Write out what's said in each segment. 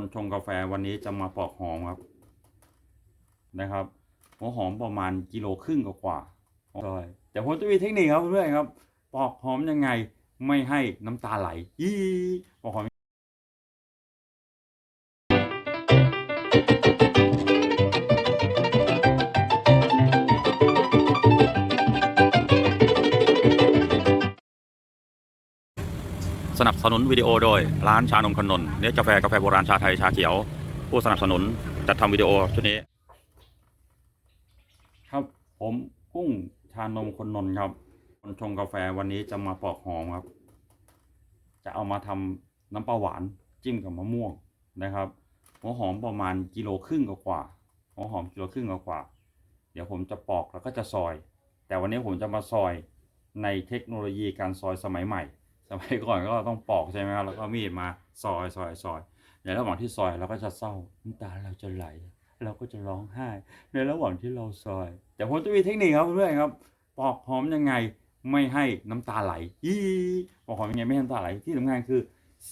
คนชงกาแฟวันนี้จะมาปอกหอมครับ นะครับ หัวหอมประมาณกิโลครึ่งกว่าๆเลยแต่ผมจะมีเทคนิคครับเพื่อนครับ ปอกหอมยังไงไม่ให้น้ำตาไหล อีปอกหอม สนับสนุนวิดีโอโดย ร้านชานมขนนเนื้อกาแฟกาแฟโบราณชาไทยชาเขียว ผู้สนับสนุนจัดทำวิดีโอชุดนี้ ครับผมกุ้งชานมคนนนท์ครับคนชงกาแฟวันนี้จะมาปอกหอมครับ จะเอามาทำน้ำปลาหวานจิ้มกับมะม่วงนะครับหัวหอมประมาณกิโลครึ่งกว่าหัวหอมกิโลครึ่งกว่าเดี๋ยวผมจะปอกแล้วก็จะซอย แต่วันนี้ผมจะมาซอยในเทคโนโลยีการซอยสมัยใหม่ สมัยก่อนก็ต้องปอกใช่ไหมครับแล้วก็มีดมาซอยซอยซอยในระหว่างที่ซอยเราก็จะเศร้าน้ำตาเราจะไหล เราก็จะร้องไห้ ในระหว่างที่เราซอย แต่ผมจะมีเทคนิคครับเพื่อนครับ ปอกหอมยังไงไม่ให้น้ำตาไหลอีปอกหอมยังไงไม่ให้น้ำตาไหลที่สำคัญคือ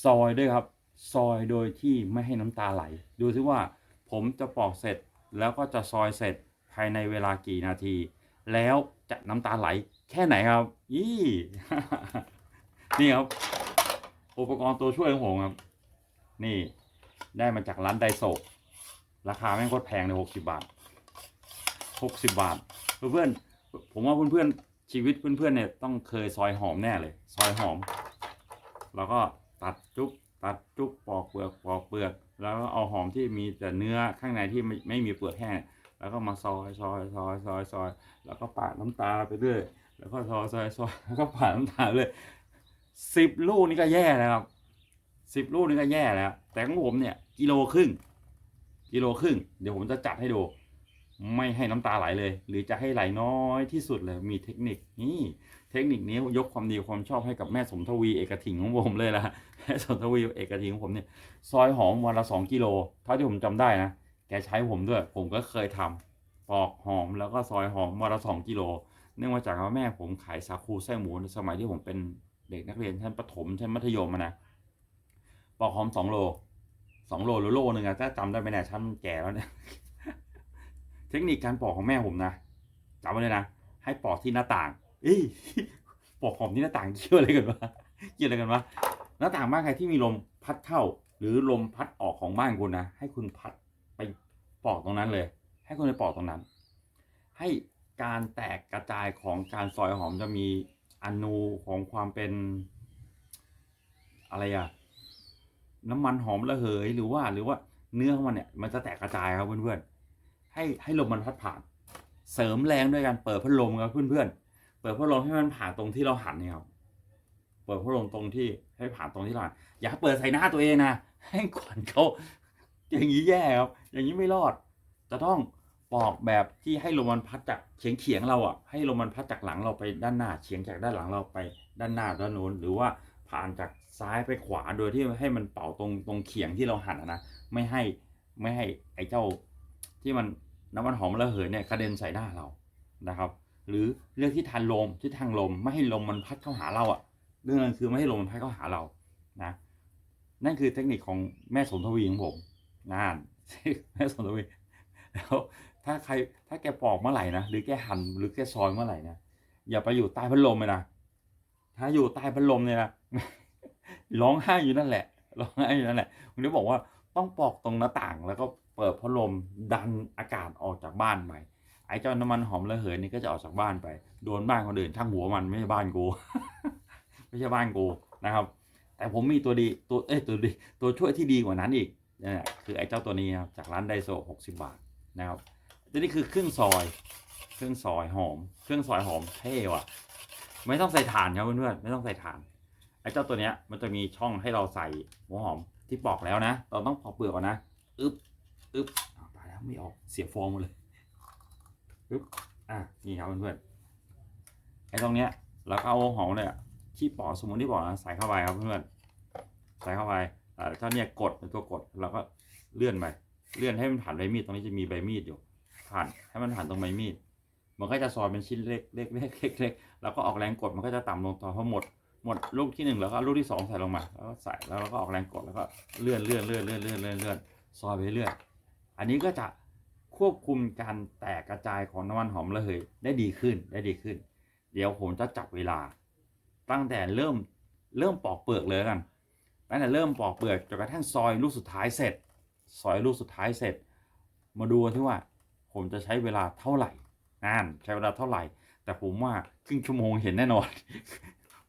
ซอยด้วยครับ ซอยโดยที่ไม่ให้น้ำตาไหล ดูซิว่า ผมจะปอกเสร็จแล้วก็จะซอยเสร็จภายในเวลากี่นาที แล้วจะน้ำตาไหลแค่ไหนครับยี่ นี่ครับ อุปกรณ์ตัวช่วยของผมครับ นี่ได้มาจากร้านไดโซราคาแม่โคตรแพงเลยหกสิบาทหกสิบาท เพื่อนๆผมว่าเพื่อนๆชีวิตเพื่อนๆเนี่ยต้องเคยซอยหอมแน่เลย ซอยหอม แล้วก็ตัดจุ๊บตัดจุ๊บปอกเปลือกปอกเปลือก แล้วก็เอาหอมที่มีแต่เนื้อข้างในที่ไม่ไม่มีเปลือกแห้งแล้วก็มาซอยซอยซอยซอยซอยแล้วก็ปาดน้ำตาไปเรื่อยแล้วก็ซอยซอยซอยแล้วก็ปาดน้ำตาเลย สิบลูกนี่ก็แย่แล้วครับสิบลูกนี่ก็แย่แล้ว แต่ของผมเนี่ย กิโลครึ่ง กิโลครึ่ง เดี๋ยวผมจะจัดให้ดู ไม่ให้น้ำตาไหลเลย หรือจะให้ไหลน้อยที่สุดเลย มีเทคนิคนี่เทคนิคนี้ยกความดีความชอบให้กับแม่สมทวีเอกถิงของผมเลยละแม่สมทวีเอกถิงของผมเนี่ย ซอยหอมวันละสองกิโลเท่าที่ผมจำได้นะแกใช้ผมด้วย ผมก็เคยทำปอกหอมแล้วก็ซอยหอมวันละสองกิโล เนื่องมาจากว่าแม่ผมขายสาคูไส้หมูในสมัยที่ผมเป็น เด็กนักเรียนชั้นประถมชั้นมัธยมนะปอกหอมสองโลสองโลหรือโลหนึ่งอะถ้าจำได้ไม่แน่ชั้นแก่แล้วเนี่ยเทคนิคการปอกของแม่ผมนะจำไว้เลยนะให้ปอกที่หน้าต่าง เอ้ยปอกหอมที่หน้าต่างเกี่ยวอะไรกันวะเกี่ยวอะไรกันวะหน้าต่างบ้านใครที่มีลมพัดเข้า หรือลมพัดออกของบ้านคุณนะให้คุณพัดไปปอกตรงนั้นเลย ให้คุณไปปอกตรงนั้น ให้การแตกกระจายของการซอยหอมจะมี อนูของความเป็น อะไรอะน้ำมันหอมระเหยหรือว่า หรือว่าเนื้อของมันเนี่ยมันจะแตกกระจายครับเพื่อนๆให้ให้ลมมันพัดผ่าน เสริมแรงด้วยการเปิดพัดลมครับเพื่อนๆเปิดพัดลมให้มันผ่านตรงที่เราหันเนี่ยครับเปิดพัดลมตรงที่ให้ผ่านตรงที่เราหันอย่าเปิดใส่หน้าตัวเองนะให้ขวัญเขาอย่างนี้แย่ครับ อย่างนี้ไม่รอด จะต้อง ปอกแบบที่ให้ลมมันพัดจากเฉียงเฉียงเราอะให้ลมมันพัดจากหลังเราไปด้านหน้าเฉียงจากด้านหลังเราไปด้านหน้าด้านโน้นหรือว่าผ่านจากซ้ายไปขวาโดยที่ให้มันเป่าตรงตรงเขียงที่เราหันนะไม่ให้ไม่ให้ไอ้เจ้าที่มันน้ำมันหอมระเหยเนี่ยกระเด็นใส่หน้าเรานะครับ หรือเรื่องที่ทานลมที่ทางลมไม่ให้ลมมันพัดเข้าหาเราอะเรื่องนั้นคือไม่ให้ลมมันพัดเข้าหาเรานะนั่นคือเทคนิคของแม่สมทวีของผมนั่นแม่สมทวีแล้ว ถ้าใครถ้าแกปอกเมื่อไหร่นะหรือแกหั่นหรือแกซอยเมื่อไหร่นะอย่าไปอยู่ใต้พัดลมเลยนะถ้าอยู่ใต้พัดลมเนี่ยนะร้องไห้อยู่นั่นแหละร้องไห้อยู่นั่นแหละผมจะบอกว่าต้องปอกตรงหน้าต่างแล้วก็เปิดพัดลมดันอากาศออกจากบ้านไปไอ้เจ้าน้ำมันหอมระเหยนี่ก็จะออกจากบ้านไปโดนบ้านคนอื่นช่างหัวมันไม่ใช่บ้านกูไม่ใช่บ้านกูนะครับ แต่ผมมีตัวดีตัวเอ้ตัวดีตัวช่วยที่ดีกว่านั้นอีกนี่แหละคือไอ้เจ้าตัวนี้ครับจากร้านไดโซหกสิบาทนะครับ ตัวนี้คือเครื่องซอย เครื่องซอยหอม เครื่องซอยหอมเท่ว่ะ ไม่ต้องใส่ถ่านครับเพื่อนๆไม่ต้องใส่ถ่านไอ้เจ้าตัวเนี้ยมันจะมีช่องให้เราใส่หัวหอมที่ปอกแล้วนะ เราต้องปอกเปลือกก่อนนะอึ๊บอึ๊บตายแล้วไม่ออกเสียฟองหมดเลยอึ๊บอะนี่ครับเพื่อนๆไอ้ตรงเนี้ยเราก็เอาหัวหอมเนี่ยที่ปอกสมมติที่ปอกนะใส่เข้าไปครับเพื่อนๆใส่เข้าไปอ่าเจ้าเนี่ยกดเป็นตัวกดเราก็เลื่อนไปเลื่อนให้มันผ่านใบมีดตรงนี้จะมีใบมีดอยู่ ผ่านให้มันผ่านตรงใบมีด มันก็จะซอยเป็นชิ้นเล็กเล็กเล็กเล็กเล็กแล้วก็ออกแรงกดมันก็จะต่ำลงต่อพอหมดหมดลูกที่หนึ่งแล้วก็ลูกที่สองใส่ลงมาแล้วก็ใส่แล้วเราก็ออกแรงกดแล้วก็เลื่อนเลื่อนเลื่อนเลื่อนเลื่อนเลื่อนเลื่อนซอยไปเรื่อยอันนี้ก็จะควบคุมการแตกกระจายของน้ำมันหอมระเหยได้ดีขึ้นได้ดีขึ้น เดี๋ยวผมจะจับเวลา ตั้งแต่เริ่มเริ่มปอกเปลือกเลยกันตั้งแต่เริ่มปอกเปลือกจนกระทั่งซอยลูกสุดท้ายเสร็จ ซอยลูกสุดท้ายเสร็จ มาดูที่ว่า ผมจะใช้เวลาเท่าไหร่นั่นใช้เวลาเท่าไหร่ แต่ผมว่าครึ่งชั่วโมงเห็นแน่นอน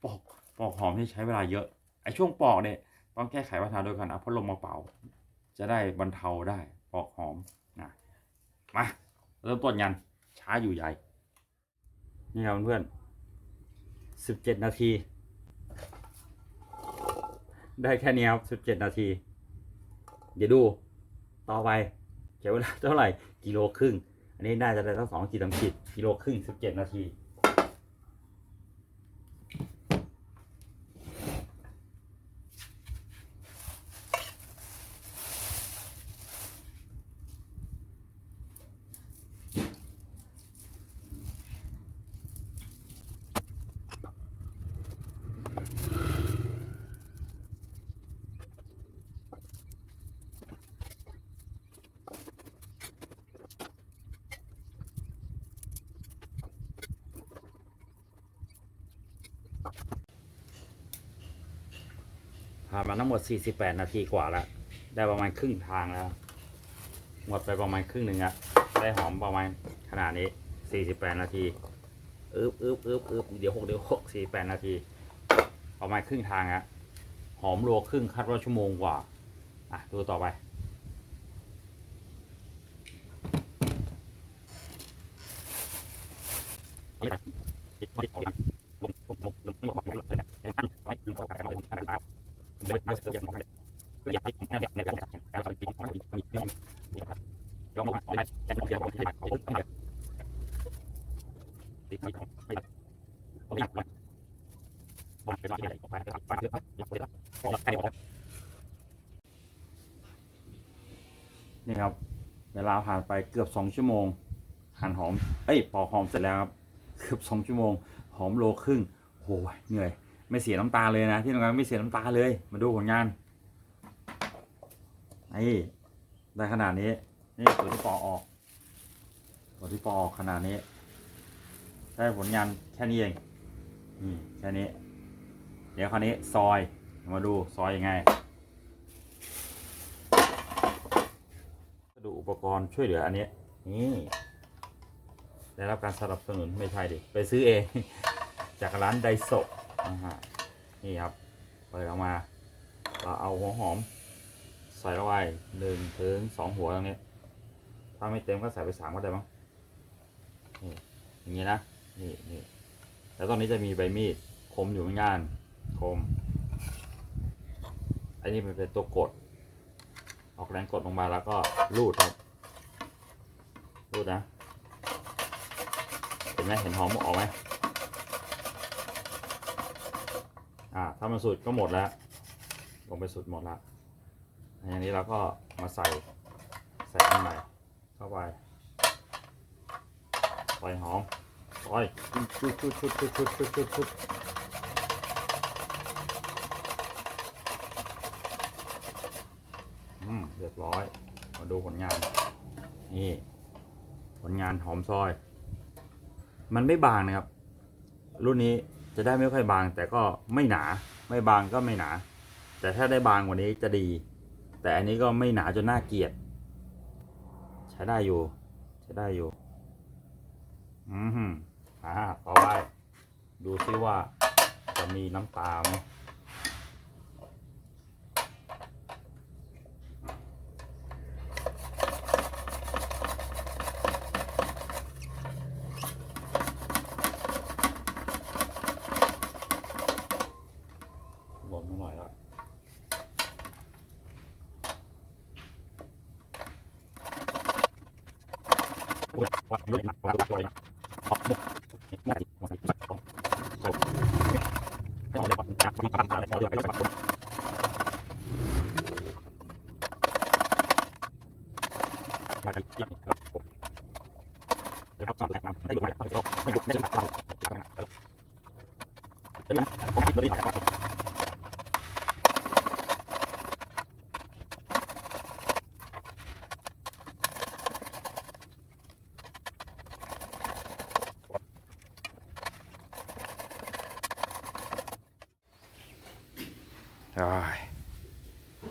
ปอกปอกหอมที่ใช้เวลาเยอะไอช่วงปอกเนี่ยต้องแก้ไขปัญหาโดยการเอาพัดลมมาเป่า จะได้บรรเทาได้ปอกหอมนะมาเริ่มต้นกันช้าอยู่ใหญ่ นี่ครับเพื่อนสิบเจ็ดนาที ได้แค่นี้ครับสิบเจ็ดนาที เดี๋ยวดู ต่อไปใช้เวลาเท่าไหร่ กิโลครึ่ง อันนี้น่าจะได้ทั้งสองขีดสามขีดกิโลครึ่งสิบเจ็ดนาที ผ่านมาทั้งหมด 48 นาทีกว่าแล้ว ได้ประมาณครึ่งทางแล้ว หมดไปประมาณครึ่งหนึ่งอะได้หอมประมาณขนาดนี้ 48 นาทีอึบอึบอึบอึบเดี๋ยวหกเดี๋ยวหก48นาที ประมาณครึ่งทางอะหอมรัวครึ่งคาดว่าชั่วโมงกว่า อะ ดูต่อไป นี่ครับ เวลาผ่านไปเกือบสองชั่วโมงหั่นหอม เอ้ยปอกหอมเสร็จแล้วครับ เกือบสองชั่วโมง หอมโลครึ่งโหเหนื่อย ไม่เสียน้ำตาเลยนะที่ทำงานไม่เสียน้ำตาเลย มาดูผลงานนี่ได้ขนาดนี้ นี่ตัวที่ปอกออกตัวที่ปอกออกขนาดนี้ได้ผลงานแค่นี้เองนี่แค่นี้ เดี๋ยวคราวนี้ซอยมาดูซอยยังไงดูอุปกรณ์ช่วยเหลืออันนี้นี่ได้รับการสนับสนุนไม่ใช่ดิ ไปซื้อเอง จากร้านไดโซ นะฮะนี่ครับเปิดออกมา เราเอาหัวหอม ใส่ลงไปหนึ่งถึงสองหัวตรงนี้ ถ้าไม่เต็มก็ใส่ไปสามก็ได้มั้งนี่อย่างนี้นะนี่นี่แล้วตอนนี้จะมีใบมีดคมอยู่เหมือนกันคมอันนี้มันเป็นตัวกด ออกแรงกดลงมาแล้วก็รูดครับรูดนะ เห็นไหมเห็นหอมออกไหม อ่าถ้ามันสุดก็หมดแล้ว ลงไปสุดหมดแล้วอย่างนี้เราก็มาใส่ใส่อันใหม่เข้าไปปล่หอมปล่อยชุดชุดชุดชุดชุดชุดชุดชุดอืมเรียบร้อยมาดูผลงาน นี่ ผลงานหอมซอย มันไม่บางนะครับ รุ่นนี้ จะได้ไม่ค่อยบางแต่ก็ไม่หนาไม่บางก็ไม่หนา แต่ถ้าได้บางกว่านี้จะดี แต่อันนี้ก็ไม่หนาจนน่าเกลียด ใช้ได้อยู่ ใช้ได้อยู่ อืมฮึอ่าต่อไปดูซิว่าจะมีน้ำตาไหม นะครับสอบแหลกมาได้หรือไม่ไม่รู้ไม่รู้ไม่รู้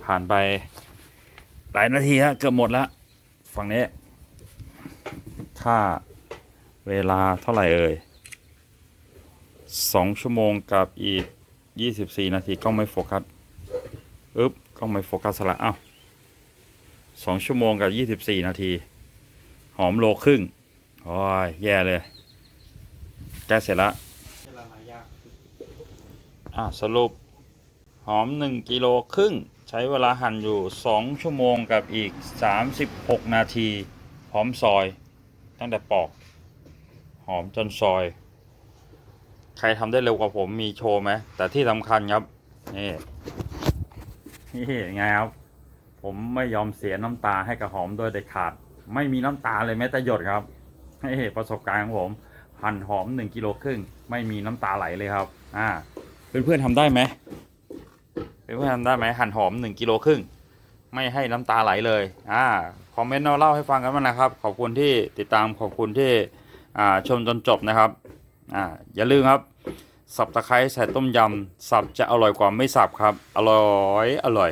ผ่านไปหลายนาทีฮะเกือบหมดแล้วฝั่งนี้ ค่าเวลาเท่าไหร่เอ่ยสองชั่วโมงกับอีกยี่สิบสี่นาทีกล้องไม่โฟกัสอึ๊บกล้องไม่โฟกัสละอ้าวสองชั่วโมงกับยี่สิบสี่นาที หอมโลครึ่งโอ้ยแย่เลยแก้เสร็จละอะสรุป หอมหนึ่งกิโลครึ่ง ใช้เวลาหั่นอยู่สองชั่วโมงกับอีกสามสิบหกนาที พร้อมซอย ตั้งแต่ปอก หอมจนซอย ใครทำได้เร็วกว่าผมมีโชว์ไหมแต่ที่สำคัญครับ นี่ นี่ไงครับ ผมไม่ยอมเสียน้ำตาให้กับหอมโดยเด็ดขาด ไม่มีน้ำตาเลยแม้แต่หยดครับนี่ประสบการณ์ของผม หั่นหอมหนึ่งกิโลครึ่ง ไม่มีน้ำตาไหลเลยครับ อ่า เพื่อนๆทำได้ไหม เพื่อนๆทำได้ไหมหั่นหอมหนึ่งกิโลครึ่งไม่ให้น้ำตาไหลเลยอ่าคอมเมนต์มาเล่าให้ฟังกันบ้างนะครับ ขอบคุณที่ติดตามขอบคุณที่อ่าชมจนจบนะครับอ่าอย่าลืมครับ สับตะไคร้ใส่ต้มยำสับจะอร่อยกว่าไม่สับครับ อร่อยอร่อย